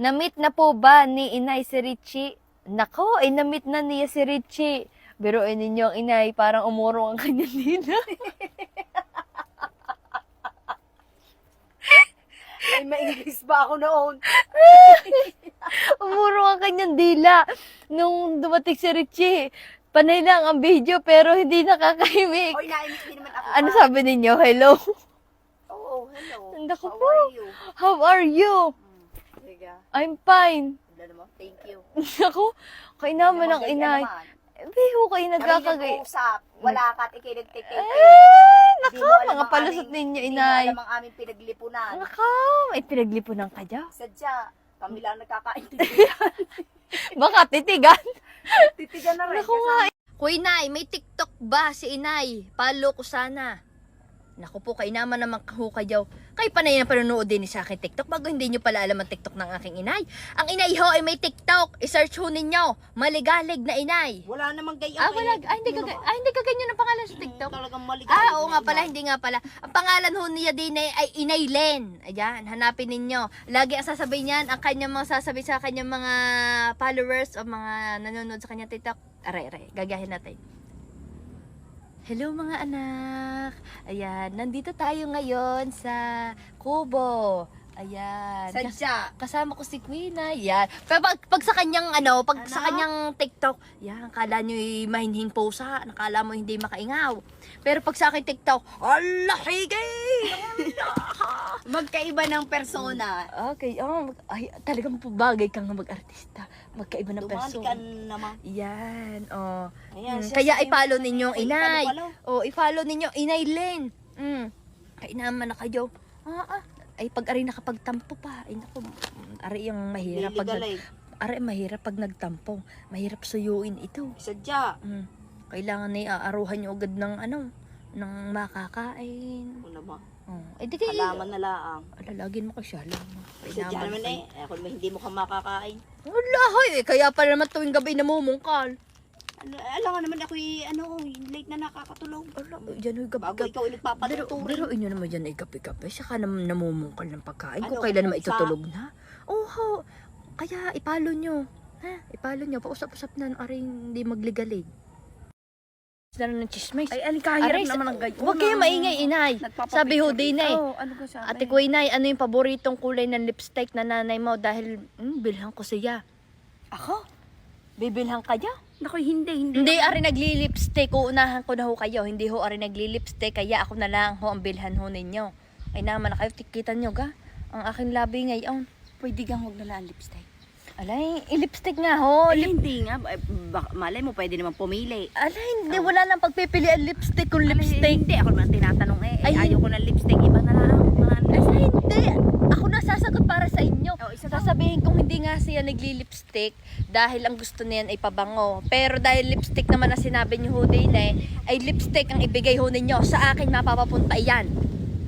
Na-meet na po ba ni Inay si Richie? Nako, ay na-meet na niya si Richie. Pero ay ninyo, Inay, parang umurong ang kanyang dina. Ay, ma-English ba ako noon? umurong ang kanyang dila. Nung dumating si Richie, panay lang ang video pero hindi nakakahimik. Oy, nainis din naman ako. Ano sabi ninyo? Hello? Oo, hello. Naku How po. are you? How are you? Sige. I'm fine. Wala naman. Thank you. Ako, kay naman ang inay. naman. Biho kayo Kami nagkakagay. Wala ka at ikinagtitake. Eh, nako, Hindi mo alam mga palusot ninyo, Hindi mo inay. alam ang aming pinaglipunan. Nako, may pinaglipunan ka dyan. Sadya, kami lang nagkakaintindihan. Baka titigan. Titigan na rin. Naku nga. Kuy Inay, may TikTok ba si Inay? Palo ko sana. Naku po, kay naman naman kaho kayo. Kayo pa na yan panonood din sa akin TikTok bago hindi nyo pala alam ang TikTok ng aking inay. Ang inay ho ay may TikTok. I-search ho ninyo. Maligalig na inay. Wala namang gayang. Ah, wala. Ah, hindi ka, ah, hindi ka ganyan ang pangalan sa TikTok. Talagang maligalig. Ah, oo nga pala, hindi nga pala. Ang pangalan ho niya din ay, ay Inay Len. Ayan, hanapin ninyo. Lagi ang sasabihin niyan, ang kanyang mga sasabihin sa kanyang mga followers o mga nanonood sa kanyang TikTok. Aray, aray, gagahin natin. Hello mga anak. Ayan, nandito tayo ngayon sa Kubo. Ayan. Kas- Sadya. kasama ko si Queen ay yan. Pero pag, pag sa kanyang ano, pag sa Ano? kanyang TikTok, yan, kala nyo mahinhing posa, nakala mo hindi makaingaw. Pero pag sa akin TikTok, ala, sige! Magkaiba ng persona. Okay, oh, mag- ay, talagang bagay kang mag-artista. Magkaiba ng Dumami person. ka naman. Yan, oh. Ayan, Mm, siya kaya sa- i-follow ninyo ang Ay, inay. follow, Oh, i-follow ninyo inay Len. Mm. Kaya naman na kayo. Ah, ah. Ay, pag ari nakapagtampo pa. Ay, naku. mm, Ari yung mahirap pag, nag, Liligalig. ari mahirap pag nagtampo. Mahirap suyuin ito. Sadya. Mm. Kailangan na aaruhan nyo agad ng ano, ng makakain. Ano naman. Oh. Ay, di kayo. Alaman na laang. Alalagin mo kasi alam mo. Sadya naman eh. Ako naman hindi mo ka makakain. Wala, hoy. Eh, kaya pala naman tuwing gabi namumungkal. Ano, alam nga naman ako ano, late na nakakatulog. Wala, yan hoy, Bago gabi-gabi. ikaw ay Pero, pero inyo naman dyan ay gabi-gabi. Saka nam namumungkal ng pagkain. Kung Ano, kailan naman itutulog na. Oo, kaya ipalo nyo. Ha? Ipalo nyo. Pausap-usap na aring hindi magligalig. Na ng chismis. Ay, alin Aray, kahirap naman ang gayon. Huwag kayo maingay, inay. Sabi ho din eh. Oo, ano ka sabi? Ate Kuinay, ano yung paboritong kulay ng lipstick na nanay mo? Dahil, hmm, bilhan ko siya. Ako? Bibilhan kaya? Naku, hindi, hindi. Hindi, ari nagli-lipstick. Uunahan ko na ho kayo. Hindi ho ari nagli-lipstick. Kaya ako na lang ho ang bilhan ho ninyo. Ay naman na kayo. Tikita nyo ga. Ang aking labi ngayon. Pwede kang huwag na lang lipstick. Alay, i-lipstick nga ho. Ay, Lip- hindi nga. Ay, baka, malay mo, pwede naman pumili. Alay, hindi. Wala nang pagpipili ang lipstick kung Alay, lipstick. Hindi, ako naman tinatanong eh. Ay, Ay, ayaw ko ng lipstick. Iba na lang. Mga Ay, hindi. Ako na sasagot para sa inyo. Oh, isa pa. Sasabihin kong hindi nga siya nagli-lipstick dahil ang gusto niyan ay pabango. Pero dahil lipstick naman na sinabi niyo ho din eh, ay lipstick ang ibigay ho ninyo. Sa akin mapapapunta iyan.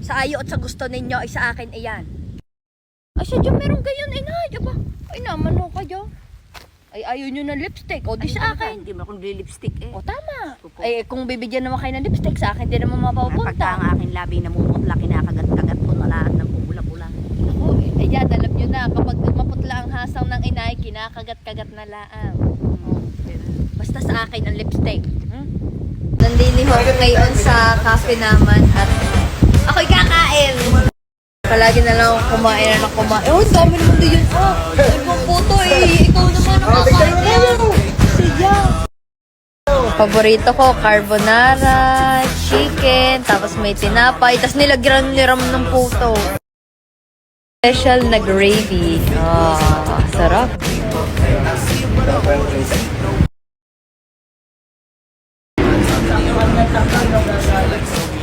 Sa ayo at sa gusto ninyo ay sa akin iyan. Ay, sadya meron gayon inay. Aba, ay naman ho kayo. Ay ayaw nyo ng lipstick. O di sa akin. Hindi mo akong lipstick eh. O tama. Opo. Ay kung bibigyan naman kayo ng lipstick sa akin, di naman Pagka mapapunta. ang aking labi namumutla, kinakagat-kagat ko na lahat ng pula-pula. Ako, eh, ayan, alam nyo na, kapag maputla ang hasang ng inay, kinakagat-kagat na laang. Basta sa akin ang lipstick. Hmm? Nandini ho ako ngayon sa cafe naman at ako'y kakain. Palagi na lang ako kumain na lang kumain. Oh, ang dami naman din yun. Oh, ibang puto eh. Ikaw naman ang kakain. Siya. Paborito ko, carbonara, chicken, tapos may tinapay, tapos nilagyan ni Ram ng puto. Special na gravy. Ah, sarap. Yummy.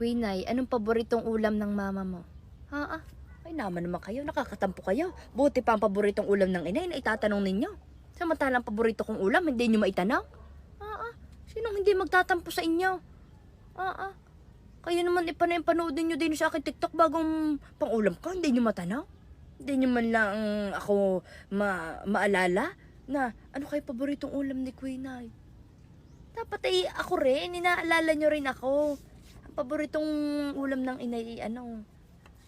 Queen Ay, anong paboritong ulam ng mama mo? Ha? Ah, ay naman naman kayo, nakakatampo kayo. Buti pa ang paboritong ulam ng inay na itatanong ninyo. Samantalang paborito kong ulam, hindi nyo maitanaw? Ah, ah. Sinong hindi magtatampo sa inyo? Ah, ah. Kaya naman ipanay panoodin nyo din sa akin TikTok bagong pangulam ko, hindi nyo matanaw? Hindi nyo man lang ako ma maalala na ano kayo paboritong ulam ni Queen Ay? Dapat ay ako rin, inaalala nyo rin ako. Ang paboritong ulam ng inay, ano,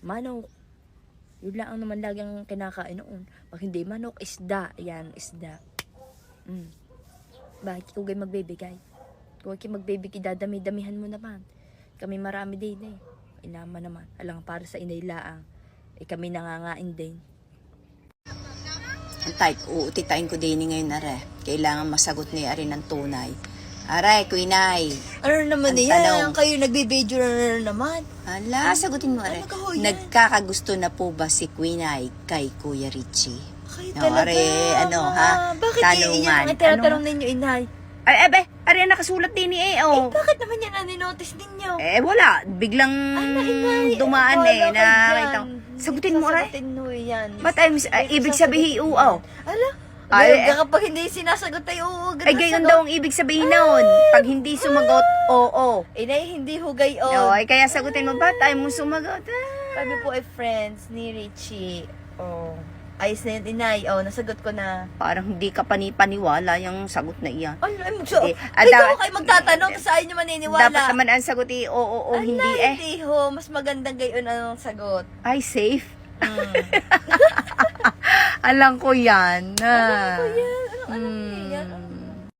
manok. Yun lang ang naman lagi ang kinakain noon. Pag hindi manok, isda. Yan, isda. Mm. Bakit ko kayo magbibigay? Kung kayo magbibigay, dadami-damihan mo naman. Kami marami din eh. Inama naman. Alang para sa inay laang. Eh kami nangangain din. Antay, uutitain ko din ngayon are. Kailangan masagot ni Ari ng tunay. Aray, Kuinay. Ano naman Ang yan? tanong. Kayo nagbibideo na naman. Ala, sagutin mo are. Ano ka ho yan? Nagkakagusto na po ba si Kuinay kay Kuya Richie? Kayo No, talaga. are, ano, ha? Bakit Tanungan. yun ang tinatanong Ano? ninyo, inay? Ay, ebe, Ari, nakasulat din ni eh, oh. Bakit naman yan ang ninotice ninyo? Eh, wala. Biglang Ala, inay. dumaan Wala eh. kayo Na, dyan. kita ko. Sagutin mo, Aray. Sasagutin mo yan. But I'm, ah, ibig sabihin, oo. Oh. Ala, Ay, ay, kapag hindi sinasagot ay oo. Ay, gayon daw ang ibig sabihin noon. Pag hindi sumagot, oo. Inay, hindi hugay Oh. on. ay, kaya sagutin mo ba? Tayo mo sumagot. Ah. Kami po ay friends ni Richie. Oh. Ayos na yun, inay. Oh, nasagot ko na. Parang hindi ka panipaniwala yung sagot na iyan. Ano, ay, magso. Eh, daw kayo magtatanong, tapos ayaw nyo maniniwala. Dapat naman ang sagot eh, oo, oo, Ala, hindi eh. Hindi ho. Mas magandang gayon ang sagot. Ay, safe. Mm. Alam ko yan. Ah. Ayan, ano, ano eh.